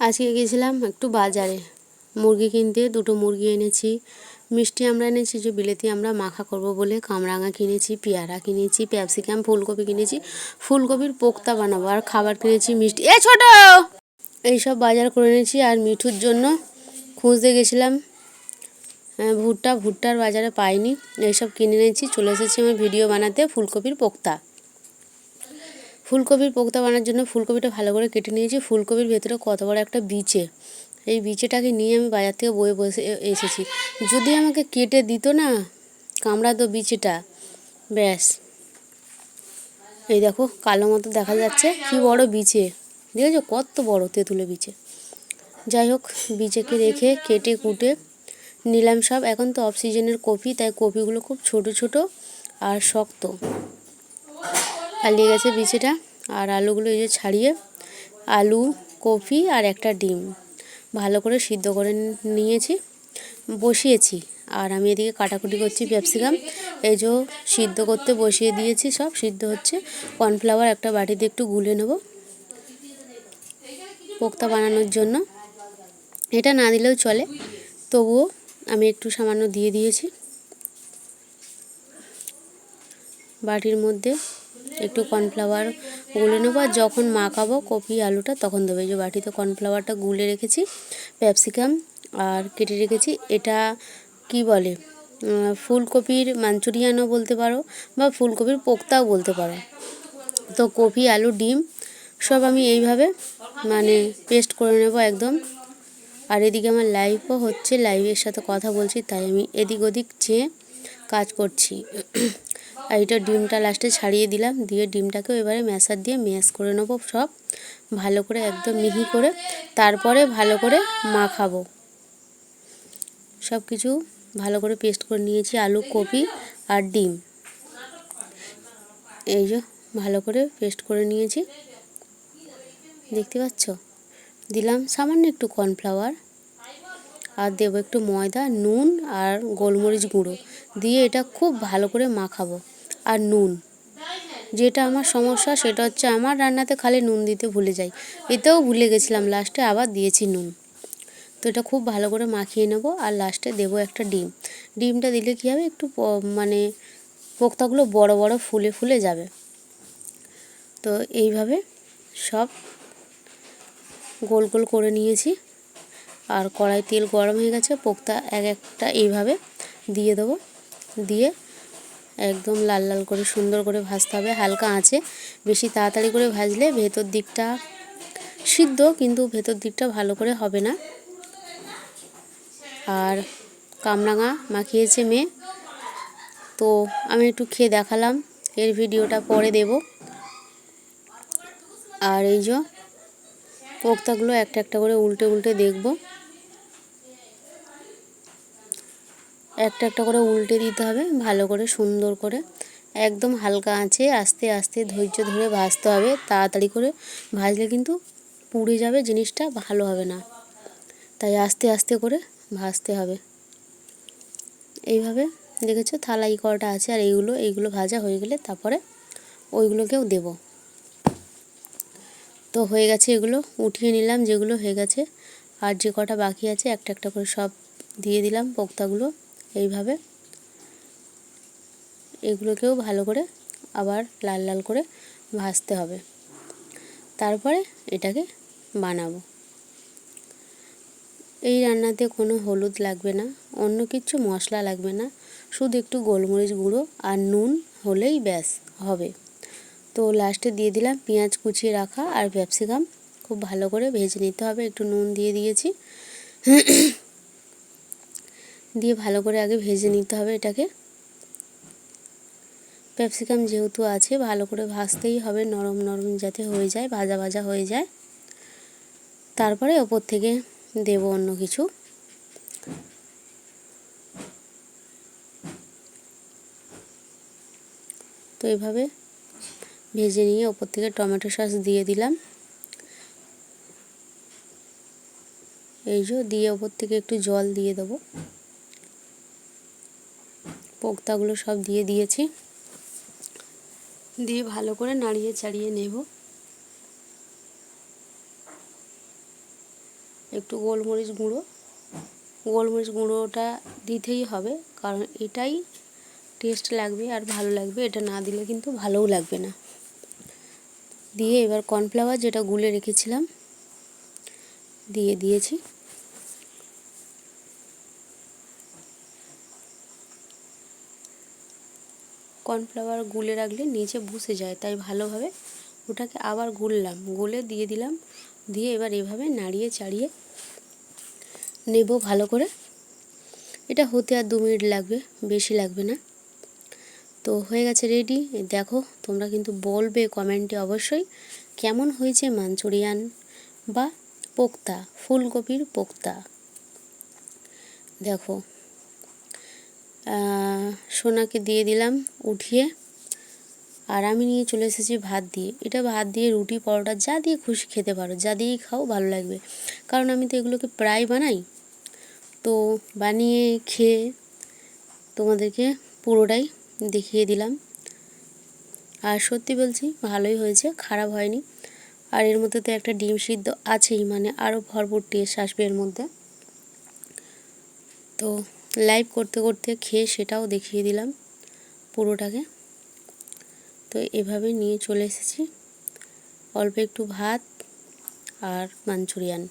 আজকে গেছিলাম একটু বাজারে। মুরগি কিনতে দুটো মুরগি এনেছি। মিষ্টি আমরা এনেছি যে বিলেতি আমরা মাখা করব বলে কামরাঙা কিনেছি পেয়ারা কিনেছি ক্যাপসিকাম ফুলকপি কিনেছি ফুলকপির পোক্তা বানাবো আর খাবার কিনেছি মিষ্টি। এ ছোট! এইসব বাজার করে এনেছি আর মিঠুর জন্য খুঁজতে গেছিলাম। আহ, ভুট্টা ভুট্টার বাজারে পাইনি। এইসব কিনে এনেছি চলে এসেছি আমার ভিডিও বানাতে ফুলকপির পোক্তা। ফুলকপির পোক্তা বানানোর জন্য ফুলকপিটা ভালো করে কেটে নিয়েছি। ফুলকপির ভেতরে কত বড় একটা বিচে। এই বিচেটাকে নিয়ে আমি বাজার থেকে বয়ে বসে এসেছি। যদি আমাকে কেটে দিত না, কামড়াতো বিচেটা। ব্যাস। এই দেখো, কালো মতো দেখা যাচ্ছে। কি বড় বিচে। দেখেছ কত বড় তেঁতুলে বিচে। যাই হোক, বিচেকে রেখে কেটে কুটে নিলাম সব। এখন তো অফ সিজনের কপি, তাই কপিগুলো খুব ছোট ছোট আর শক্ত। পালিয়ে গেছে বিচিটা। আর আলুগুলো এই যে ছাড়িয়ে আলু, কপি আর একটা ডিম। ভালো করে সিদ্ধ করে নিয়েছি, বসিয়েছি। আর আমি এদিকে কাটাকুটি করছি ক্যাপসিকাম। এই যে সিদ্ধ করতে বসিয়ে দিয়েছি সব, সিদ্ধ হচ্ছে। কর্নফ্লাওয়ার একটা বাটিতে একটু গুলে নেব পোক্তা বানানোর জন্য। এটা না দিলেও চলে, তবুও আমি একটু সামান্য দিয়ে দিয়েছি। বাটির মধ্যে একটু কর্নফ্লাওয়ার গুলে নেব আর যখন মাখাবো কপি আলুটা তখন দেবো। এই যে বাটিতে কর্নফ্লাওয়ারটা গুলে রেখেছি ক্যাপসিকাম আর কেটে রেখেছি। এটা কি বলে? ফুলকপির মাঞ্চুরিয়ানও বলতে পারো বা ফুলকপির পোক্তাও বলতে পারো। তো কপি, আলু, ডিম সব আমি এইভাবে মানে পেস্ট করে নেব একদম। আর এদিকে আমার লাইভও হচ্ছে লাইভের সাথে কথা বলছি, তাই আমি এদিক ওদিক চেয়ে কাজ করছি। আর এটা ডিমটা লাস্টে ছাড়িয়ে দিলাম। দিয়ে ডিমটাকেও এবারে ম্যাশার দিয়ে ম্যাশ করে নেব সব। ভালো করে একদম মিহি করে। তারপরে ভালো করে মাখাবো। সব কিছু ভালো করে পেস্ট করে নিয়েছি আলু, কপি আর ডিম। এই যে ভালো করে পেস্ট করে নিয়েছি। দেখতে পাচ্ছ? দিলাম সামান্য একটু কর্নফ্লাওয়ার আর দেবো একটু ময়দা, নুন আর গোলমরিচ গুঁড়ো। দিয়ে এটা খুব ভালো করে মাখাবো। আর নুন। যেটা আমার সমস্যা, সেটা হচ্ছে আমার রান্নাতে খালি নুন দিতে ভুলে যাই। এতেও ভুলে গেছিলাম, লাস্টে আবার দিয়েছি নুন। তো এটা খুব ভালো করে মাখিয়ে নেব আর লাস্টে দেবো একটা ডিম। ডিমটা দিলে কী হবে, একটু মানে পোক্তাগুলো বড় বড় ফুলে ফুলে যাবে। তো এইভাবে সব গোল গোল করে নিয়েছি। আর কড়াই তেল গরম হয়ে গেছে, পোক্তা এক একটা এইভাবে দিয়ে দেবো। দিয়ে একদম লাল লাল করে সুন্দর করে ভাজতে হবে, হালকা আঁচে। বেশি তাড়াতাড়ি করে ভাজলে ভেতর দিকটা সিদ্ধ, কিন্তু ভেতর দিকটা ভালো করে হবে না। আর কামরাঙা মাখিয়েছে মেয়ে। তো আমি একটু খেয়ে দেখালাম, এর ভিডিওটা পরে দেব। আর এই যে পোক্তাগুলো একটা একটা করে উল্টে উল্টে দেখব। একটা একটা করে উল্টে দিতে হবে, ভালো করে সুন্দর করে। একদম হালকা আঁচে আস্তে আস্তে ধৈর্য ধরে ভাজতে হবে। তাড়াতাড়ি করে ভাজলে কিন্তু পুড়ে যাবে, জিনিসটা ভালো হবে না। তাই আস্তে আস্তে করে ভাজতে হবে। এইভাবে দেখেছ থালাই কটা আছে আর এইগুলো এইগুলো ভাজা হয়ে গেলে তারপরে ওইগুলোকেও দেবো। তো হয়ে গেছে এগুলো, উঠিয়ে নিলাম যেগুলো হয়ে গেছে। আর যে কটা বাকি আছে, একটা একটা করে সব দিয়ে দিলাম পোক্তাগুলো। এইভাবে এগুলোকেও ভালো করে আবার লাল লাল করে ভাজতে হবে। তারপরে এটাকে বানাবো। এই রান্নাতে কোনো হলুদ লাগবে না, অন্য কিছু মশলা লাগবে না, শুধু একটু গোলমরিচ গুঁড়ো আর নুন হলেই ব্যাস, হবে। তো লাস্টে দিয়ে দিলাম পেঁয়াজ কুচিয়ে রাখা আর ক্যাপসিকাম। খুব ভালো করে ভেজে নিতে হবে, একটু নুন দিয়ে দিয়েছি। দিয়ে ভালো করে আগে ভেজে নিতে হবে এটাকে। ক্যাপসিকাম যেহেতু আছে, ভালো করে ভাজতেই হবে, নরম নরম যাতে হয়ে যায়, ভাজা ভাজা হয়ে যায়। তারপরে ওপর থেকে দেব অন্য কিছু। তো এইভাবে ভেজে নিয়ে ওপর থেকে টমেটো সস দিয়ে দিলাম। এই যে, দিয়ে ওপর থেকে একটু জল দিয়ে দেবো। পোক্তাগুলো সব দিয়ে দিয়েছি। দিয়ে ভালো করে নাড়িয়ে চাড়িয়ে নেব। একটু গোলমরিচ গুঁড়ো। গোলমরিচ গুঁড়োটা দিতেই হবে, কারণ এটাই টেস্ট লাগবে আর ভালো লাগবে। এটা না দিলে কিন্তু ভালোও লাগবে না। দিয়ে এবার কর্নফ্লাওয়ার যেটা গুলে রেখেছিলাম, দিয়ে দিয়েছি। কর্নফ্লাওয়ার গুলে রাখলে নিচে বসে যায়, তাই ভালোভাবে ওটাকে আবার গুললাম। গুলে দিয়ে দিলাম, দিয়ে এবার এভাবে নাড়িয়ে চাড়িয়ে নেব ভালো করে। এটা হতে আর দু মিনিট লাগবে, বেশি লাগবে না। তো হয়ে গেছে রেডি দেখো তোমরা কিন্তু বলবে কমেন্টে অবশ্যই কেমন হয়েছে মাঞ্চুরিয়ান বা পোক্তা, ফুলকপির পোক্তা। দেখো। সোনাকে দিয়ে দিলাম উঠিয়ে। আর আমি নিয়ে চলে এসেছি ভাত দিয়ে। এটা ভাত দিয়ে রুটি, পরোটা যা দিয়ে খুশি খেতে পারো, যা দিয়েই খাও ভালো লাগবে। কারণ আমি তো এগুলোকে প্রায় বানাই। তো বানিয়ে খেয়ে তোমাদেরকে পুরোটাই দেখিয়ে দিলাম। আর সত্যি বলছি, ভালোই হয়েছে, খারাপ হয়নি। আর এর মধ্যে তো একটা ডিম সিদ্ধ আছেই মানে আরও ভরপুর টেস্ট আসবে এর মধ্যে। তো লাইভ করতে করতে খেয়ে সেটাও দেখিয়ে দিলাম পুরোটাকে। তো এভাবে নিয়ে চলে এসেছি। অল্প একটু ভাত আর মাঞ্চুরিয়ান।